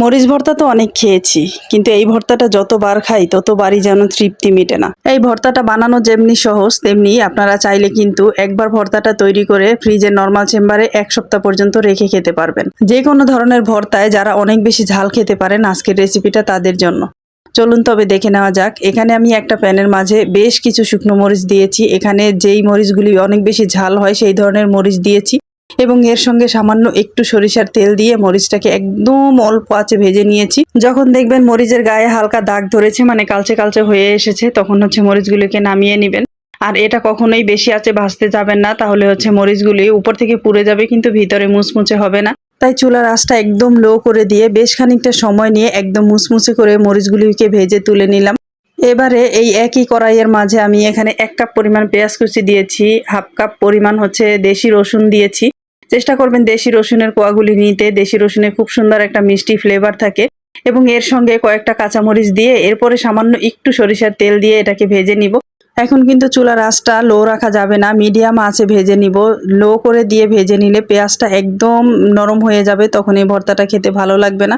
মরিচ ভর্তা তো অনেক খেয়েছি, কিন্তু এই ভর্তাটা যতবার খাই ততবারই যেন তৃপ্তি মেটে না। এই ভর্তাটা বানানো যেমনি সহজ, তেমনি আপনারা চাইলে কিন্তু একবার ভর্তাটা তৈরি করে ফ্রিজের নর্মাল চেম্বারে এক সপ্তাহ পর্যন্ত রেখে খেতে পারবেন। যে কোনো ধরনের ভর্তায় যারা অনেক বেশি ঝাল খেতে পারেন, আজকের রেসিপিটা তাদের জন্য। চলুন তবে দেখে নেওয়া যাক, এখানে আমি একটা প্যানের মাঝে বেশ কিছু শুকনো মরিচ দিয়েছি। এখানে যেই মরিচগুলি অনেক বেশি ঝাল হয়, সেই ধরনের মরিচ দিয়েছি। এবং এর সঙ্গে সামান্য একটু সরিষার তেল দিয়ে মরিচটাকে একদম অল্প আঁচে ভেজে নিয়েছি। যখন দেখবেন মরিচের গায়ে হালকা দাগ ধরেছে মানে কালচে কালচে হয়ে এসেছে, তখন হচ্ছে মরিচগুলিকে নামিয়ে নেবেন। আর এটা কখনোই বেশি আঁচে ভাজতে যাবেন না, তাহলে হচ্ছে মরিচগুলি উপর থেকে পুড়ে যাবে, কিন্তু ভিতরে মুচমুচে হবে না। তাই চুলার আঁচটা একদম লো করে দিয়ে বেশ খানিকটা সময় নিয়ে একদম মুচমুচে করে মরিচগুলিকে ভেজে তুলে নিলাম। এবারে এই একই কড়াইয়ের মাঝে আমি এখানে এক কাপ পরিমাণ পেঁয়াজ কুচি দিয়েছি, হাফ কাপ পরিমাণ হচ্ছে দেশি রসুন দিয়েছি। চেষ্টা করবেন দেশি রসুনের কোয়াগুলি নিতে। দেশি রসুনের খুব সুন্দর একটা মিষ্টি ফ্লেভার থাকে এবং এর সঙ্গে কয়েকটা কাঁচামরিচ দিয়ে এরপরে সামান্য একটু সরিষার তেল দিয়ে এটাকে ভেজে নিব। এখন কিন্তু চুলার আঁচটা লো রাখা যাবে না মিডিয়াম আছে ভেজে নিব। লো করে দিয়ে ভেজে নিলে পেঁয়াজটা একদম নরম হয়ে যাবে, তখন এই ভর্তাটা খেতে ভালো লাগবে না।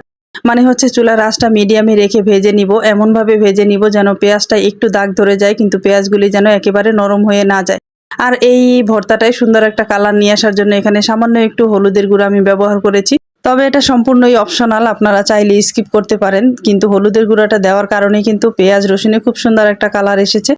মানে হচ্ছে চুলার আঁচটা মিডিয়ামে রেখে ভেজে নিব, এমনভাবে ভেজে নিব যেন পেঁয়াজটা একটু দাগ ধরে যায়, কিন্তু পেঁয়াজগুলি যেন একেবারে নরম হয়ে না যায়। আর এই ভর্তাটায় সুন্দর একটা কালার নিয়ে আসার জন্য এখানে সামান্য একটু হলুদের গুঁড়ো আমি ব্যবহার করেছি। তবে এটা সম্পূর্ণই অপশনাল আপনারা চাইলে স্কিপ করতে পারেন। কিন্তু হলুদের গুঁড়োটা দেওয়ার কারণে কিন্তু পেঁয়াজ রসুনে খুব সুন্দর একটা কালার এসেছে।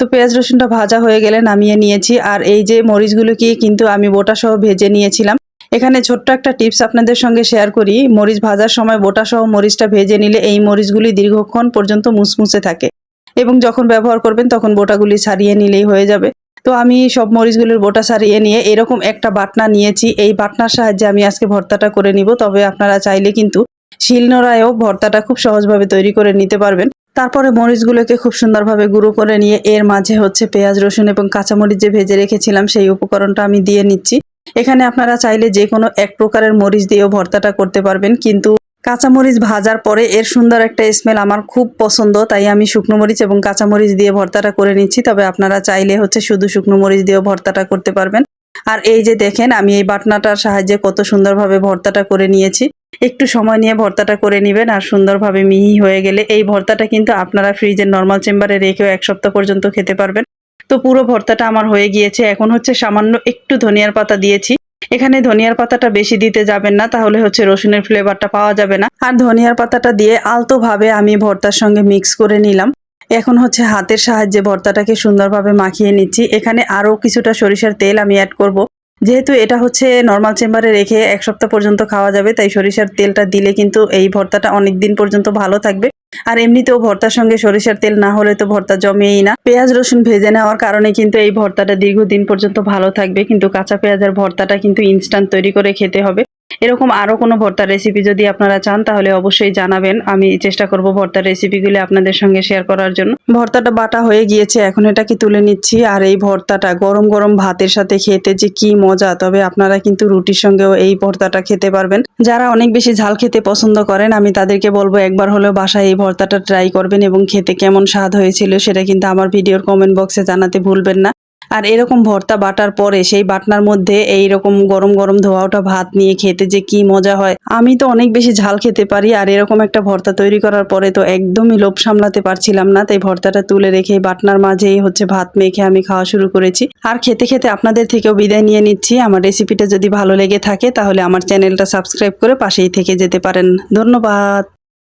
তো পেঁয়াজ রসুনটা ভাজা হয়ে গেলে নামিয়ে নিয়েছি। আর এই যে মরিচগুলোকে কিন্তু আমি বোটা সহ ভেজে নিয়েছিলাম। এখানে ছোট্ট একটা টিপস আপনাদের সঙ্গে শেয়ার করি। মরিচ ভাজার সময় বোটা সহ মরিচটা ভেজে নিলে এই মরিচগুলি দীর্ঘক্ষণ পর্যন্ত মুসমুসে থাকে। এবং যখন ব্যবহার করবেন তখন বোটাগুলি ছাড়িয়ে নিলেই হয়ে যাবে। তো আমি সব মরিচগুলোর বোটা সারিয়ে নিয়ে এরকম একটা বাটনা নিয়েছি। এই বাটনার সাহায্যে আমি আজকে ভর্তাটা করে নিব। তবে আপনারা চাইলে কিন্তু শিলনোড়ায়ও ভর্তাটা খুব সহজভাবে তৈরি করে নিতে পারবেন। তারপরে মরিচগুলোকে খুব সুন্দরভাবে গুঁড়ো করে নিয়ে এর মাঝে হচ্ছে পেঁয়াজ, রসুন এবং কাঁচামরিচ যে ভেজে রেখেছিলাম সেই উপকরণটা আমি দিয়ে নিচ্ছি। এখানে আপনারা চাইলে যে কোনো এক প্রকারের মরিচ দিয়েও ভর্তাটা করতে পারবেন। কিন্তু কাঁচামরিচ ভাজার পরে এর সুন্দর একটা স্মেল আমার খুব পছন্দ, তাই আমি শুকনো মরিচ এবং কাঁচামরিচ দিয়ে ভর্তাটা করে নিচ্ছি। তবে আপনারা চাইলে হচ্ছে শুধু শুকনো মরিচ দিয়েও ভর্তাটা করতে পারবেন। আর এই যে দেখেন, আমি এই বাটনাটার সাহায্যে কত সুন্দরভাবে ভর্তাটা করে নিয়েছি। একটু সময় নিয়ে ভর্তাটা করে নেবেন আর সুন্দরভাবে মিহি হয়ে গেলে এই ভর্তাটা কিন্তু আপনারা ফ্রিজের নর্মাল চেম্বারে রেখেও এক সপ্তাহ পর্যন্ত খেতে পারবেন। তো পুরো ভর্তাটা আমার হয়ে গিয়েছে। এখন হচ্ছে সামান্য একটু ধনিয়ার পাতা দিয়েছি। এখানে ধনিয়ার পাতাটা বেশি দিতে যাবেন না, তাহলে হচ্ছে রসুনের ফ্লেভারটা পাওয়া যাবে না। আর ধনিয়ার পাতাটা দিয়ে আলতোভাবে আমি ভর্তার সঙ্গে মিক্স করে নিলাম। এখন হচ্ছে হাতের সাহায্যে ভর্তাটাকে সুন্দরভাবে মাখিয়ে নিচ্ছি। এখানে আরও কিছুটা সরিষার তেল আমি অ্যাড করব। যেহেতু এটা হচ্ছে নর্মাল চেম্বারে রেখে এক সপ্তাহ পর্যন্ত খাওয়া যাবে, তাই সরিষার তেলটা দিলে কিন্তু এই ভর্তাটা অনেক দিন পর্যন্ত ভালো থাকবে। আর এমনিতেও ভর্তার সঙ্গে সরিষার তেল না হলে তো ভর্তা জমেই না। পেঁয়াজ, রসুন ভেজে নেওয়ার কারণে কিন্তু এই ভর্তাটা দীর্ঘদিন পর্যন্ত ভালো থাকবে, কিন্তু কাঁচা পেঁয়াজের ভর্তাটা কিন্তু ইনস্ট্যান্ট তৈরি করে খেতে হবে। এরকম আরও কোনো ভর্তার রেসিপি যদি আপনারা চান, তাহলে অবশ্যই জানাবেন। আমি চেষ্টা করব ভর্তার রেসিপিগুলি আপনাদের সঙ্গে শেয়ার করার জন্য। ভর্তাটা বাটা হয়ে গিয়েছে, এখন এটাকে তুলে নিচ্ছি। আর এই ভর্তাটা গরম গরম ভাতের সাথে খেতে যে কি মজা, তবে আপনারা কিন্তু রুটির সঙ্গেও এই ভর্তাটা খেতে পারবেন। যারা অনেক বেশি ঝাল খেতে পছন্দ করেন, আমি তাদেরকে বলব একবার হলেও বাসায় এই ভর্তাটা ট্রাই করবেন এবং খেতে কেমন স্বাদ হয়েছিল সেটা কিন্তু আমার ভিডিওর কমেন্ট বক্সে জানাতে ভুলবেন না। আর এরকম ভর্তা বাটার পরে সেই বাটনার মধ্যে এই রকম গরম গরম ধোয়া ওঠা ভাত নিয়ে খেতে যে কি মজা হয়। আমি তো অনেক বেশি ঝাল খেতে পারি আর এরকম একটা ভর্তা তৈরি করার পরে তো একদমই লোভ সামলাতে পারছিলাম না। তাই ভর্তাটা তুলে রেখে বাটনার মাঝেই হচ্ছে ভাত মেখে আমি খাওয়া শুরু করেছি। আর খেতে খেতে আপনাদের থেকেও বিদায় নিয়ে নিচ্ছি। আমার রেসিপিটা যদি ভালো লেগে থাকে তাহলে আমার চ্যানেলটা সাবস্ক্রাইব করে পাশেই থেকে যেতে পারেন। ধন্যবাদ।